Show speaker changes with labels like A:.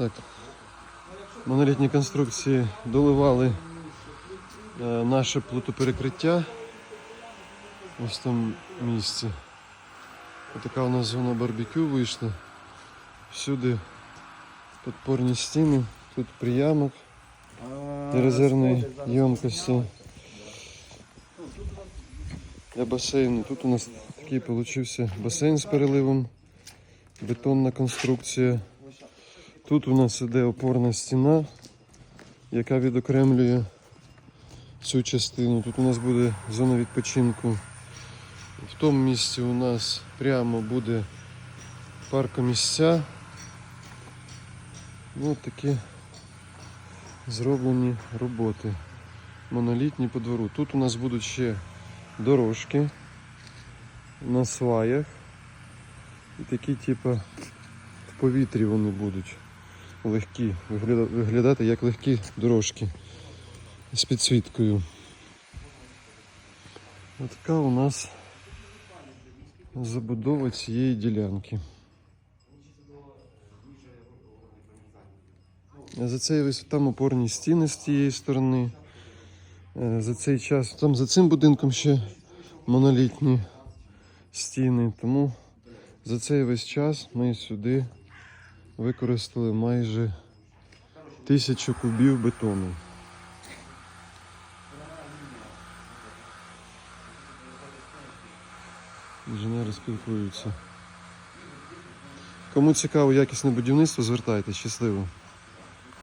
A: Так. Монолітні конструкції доливали е, наше плитоперекриття. Ось там місце. Така у нас зона барбекю вийшла. Всюди підпорні стіни, тут приямок для резервної ємкості. Для басейну. Тут у нас такий получився басейн з переливом, бетонна конструкція. Тут у нас іде опорна стіна, яка відокремлює цю частину. Тут у нас буде зона відпочинку. В тому місці у нас прямо буде паркомісця. Ну, такі зроблені роботи. Монолітні по двору. Тут у нас будуть ще дорожки на сваях. І такі, типу, в повітрі вони будуть легкі, виглядати як легкі дорожки з підсвіткою. Ось така у нас забудова цієї ділянки. За цей весь там опорні стіни з тієї сторони. Е, За цей час там за цим будинком ще монолітні стіни. Тому за цей весь час ми сюди використали майже тисячу кубів бетону. Інженери спілкуються. Кому цікаво якісне будівництво, звертайтеся. Щасливо.